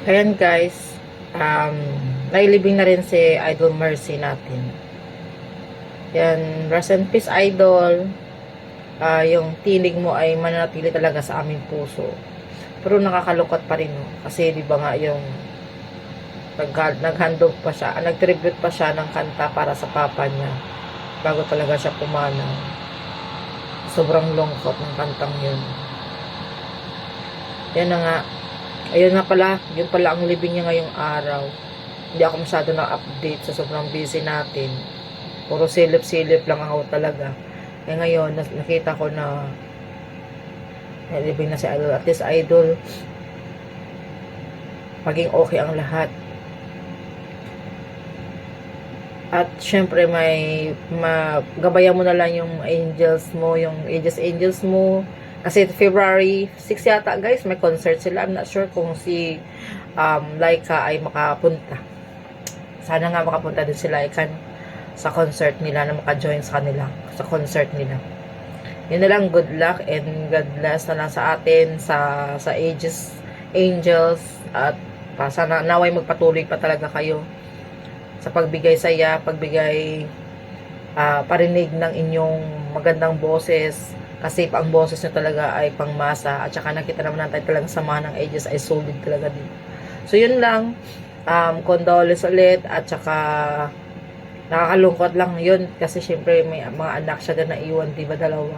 Ayan guys, um, nailibing na rin si Idol Mercy natin. Yan, rest in peace Idol. Ah, yung tinig mo ay mananatili talaga sa aming puso. Pero nakakalungkot pa rin? Kasi di ba nga yung nag naghandog pa siya, ah, nag-tribute pa siya ng kanta para sa papa niya bago talaga siya pumanaw. Sobrang lungkot ng kantang yun. Yan na nga, Ayun nga pala, yun pala ang living niya ngayong araw. Hindi ako masyado na-update sa sobrang busy natin. Puro silip-silip lang ako talaga. Eh ngayon, nakita ko na may living na si Idol. At least Idol, maging okay ang lahat. At syempre may magabayan mo na lang yung angels mo, yung ages angels mo, kasi February 6 yata guys, may concert sila. I'm not sure kung si um, Laika ay makapunta. Sana nga makapunta din si Laika sa concert nila na maka-join sa kanila, sa concert nila. Yun na lang, good luck and God bless na lang sa atin, sa, sa ages, angels, at pa, sana naway magpatuloy pa talaga kayo sa pagbigay saya, pagbigay ah, parinig ng inyong magandang boses, kasi ang boses nyo talaga ay pangmasa at saka nakita naman natin talagang samahan ng ages ay solid talaga din. So yun lang, um, condolence ulit at saka nakakalungkot lang yun kasi syempre may mga anak siya na naiwan, di ba dalawa?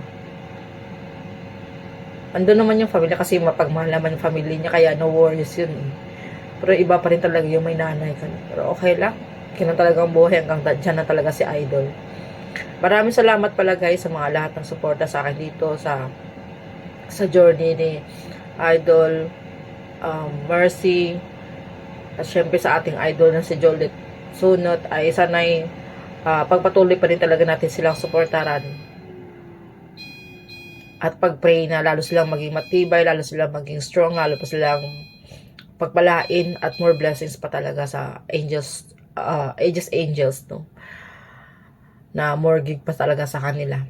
Andun naman yung family kasi mapagmahal naman yung family niya kaya no worries yun eh. Pero iba pa rin talaga yung may nanay ka. Pero okay lang. Kaya talagang buhay hanggang dyan na talaga si Idol. Maraming salamat pala guys sa mga lahat ng suporta sa akin dito sa sa journey ni Idol um, Mercy at syempre sa ating idol na si Jolet Sunot ay sanay uh, pagpatuloy pa rin talaga natin silang suportaran at pag-pray na lalo silang maging matibay, lalo silang maging strong, lalo pa silang pagpalain at more blessings pa talaga sa angels, uh, ages angels, no? Na more gig pa talaga sa kanila.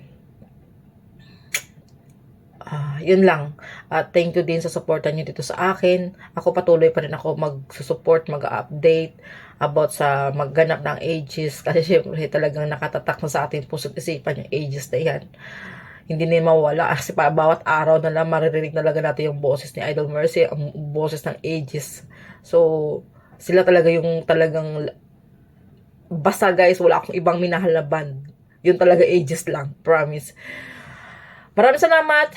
Ah, yun lang. At thank you din sa suporta niyo dito sa akin. Ako patuloy pa rin ako mag-support, mag-update about sa magganap ng ages kasi syempre talagang nakatatak na sa ating puso at isipan yung ages na yan. Hindi na mawala kasi pa bawat araw na lang maririnig talaga natin yung boses ni Idol Mercy, ang boses ng ages. So, sila talaga yung talagang basta guys, wala akong ibang minahal na band. Yun talaga ages lang, promise. Maraming salamat.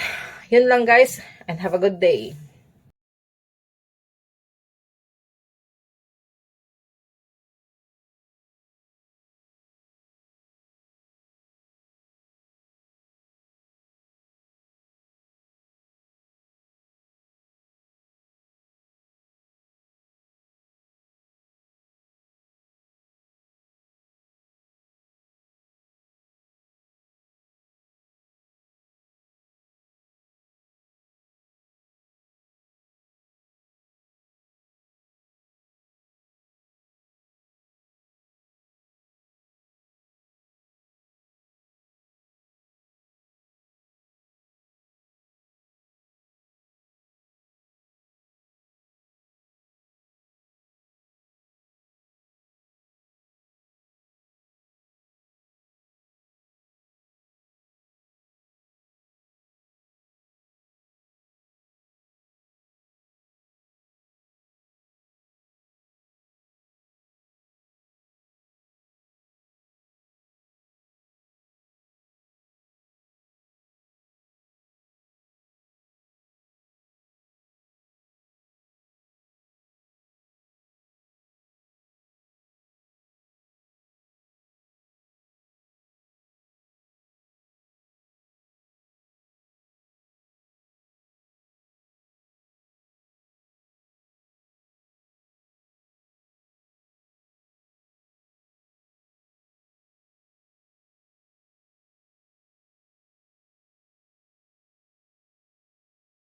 Yun lang guys, and have a good day.